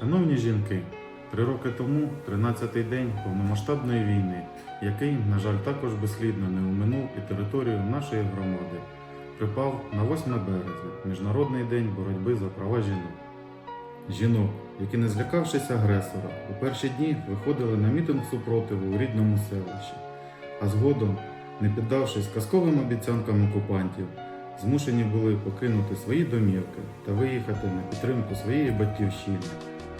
Шановні жінки, три роки тому, 13-й день повномасштабної війни, який, на жаль, також безслідно не оминув і територію нашої громади, припав на 8 березня, Міжнародний день боротьби за права жінок. Жінок, які, не злякавшись агресора, у перші дні виходили на мітинг супротиву у рідному селищі, а згодом, не піддавшись казковим обіцянкам окупантів, змушені були покинути свої домівки та виїхати на підтримку своєї батьківщини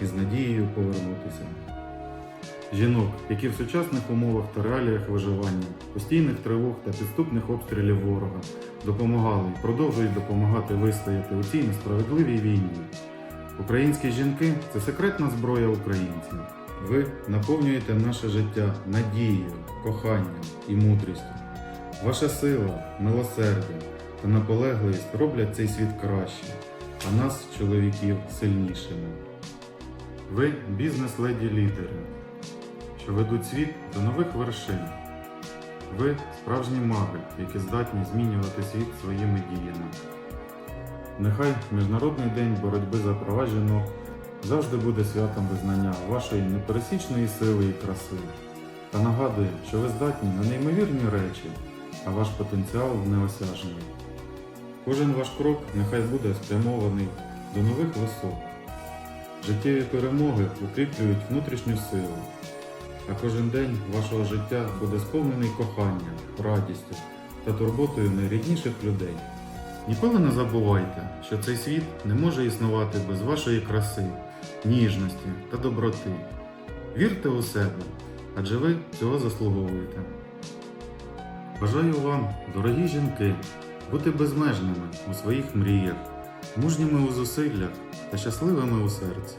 і з надією повернутися. Жінок, які в сучасних умовах та реаліях виживання, постійних тривог та підступних обстрілів ворога допомагали і продовжують допомагати вистояти у цій несправедливій війні. Українські жінки це секретна зброя українців. Ви наповнюєте наше життя надією, коханням і мудрістю. Ваша сила, милосердя та наполегливість роблять цей світ краще, а нас, чоловіків, сильнішими. Ви бізнес-леді-лідери, що ведуть світ до нових вершин. Ви справжні маги, які здатні змінювати світ своїми діями. Нехай Міжнародний день боротьби за права жінок завжди буде святом визнання вашої непересічної сили і краси та нагадує, що ви здатні на неймовірні речі, а ваш потенціал неосяжний. Кожен ваш крок нехай буде спрямований до нових висот. Життєві перемоги укріплюють внутрішню силу, а кожен день вашого життя буде сповнений коханням, радістю та турботою найрідніших людей. Ніколи не забувайте, що цей світ не може існувати без вашої краси, ніжності та доброти. Вірте у себе, адже ви цього заслуговуєте. Бажаю вам, дорогі жінки, бути безмежними у своїх мріях, мужніми у зусиллях та щасливими у серці.